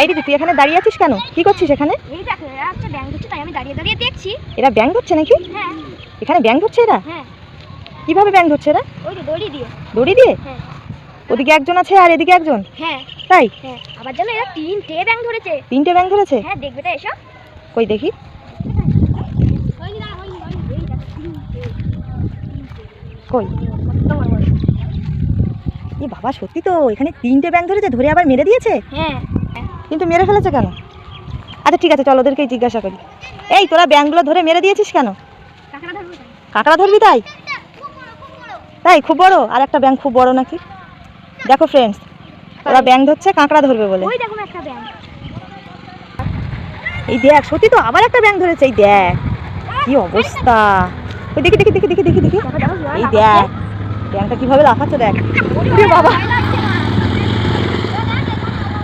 এই দিদি তুই এখানে দাঁড়িয়ে আছিস কেন? কি করছিস এখানে? এই দেখো এরা ব্যাংক হচ্ছে তাই আমি দাঁড়িয়ে দাঁড়িয়ে দেখছি। এরা ব্যাং ধরছে নাকি? হ্যাঁ। এখানে ব্যাং ধরছে এরা? হ্যাঁ। কীভাবে ব্যাং ধরছে এরা? ওই যে দড়ি দিয়ে। দড়ি দিয়ে? হ্যাঁ। ওদিকে একজন আছে আর এদিকে একজন? হ্যাঁ। তাই? হ্যাঁ। আবার জানো এরা তিনটে ব্যাংক ধরেছে। তিনটে ব্যাং ধরেছে? হ্যাঁ দেখবে তো এসব? কই দেখি। কই। এ বাবা সত্যি তো এখানে তিনটে ব্যাং ধরেছে ধরে আবার মেরে দিয়েছে? হ্যাঁ। কিন্তু মেরে ফেলেছে কেন? আচ্ছা ঠিক আছে চলো ওদেরকেই জিজ্ঞাসা করি। এই তোরা ব্যাংকগুলো ধরে মেরে দিয়েছিস কেন? কাঁকড়া ধরবে তাই। তাই? খুব বড়। আর একটা ব্যাংক খুব বড় নাকি? দেখো ফ্রেন্ডস ওরা ব্যাংক ধরছে কাঁকড়া ধরবে বলে। এই দেখ সত্যি তো আবার একটা ব্যাংক ধরেছে এই দেখ। কি অবস্থা? ওই দেখি দেখি দেখি দেখি দেখি দেখি। দেখো দেখো এই দেখ ব্যাংকটা কীভাবে লাফাচ্ছে দেখ। বাবা।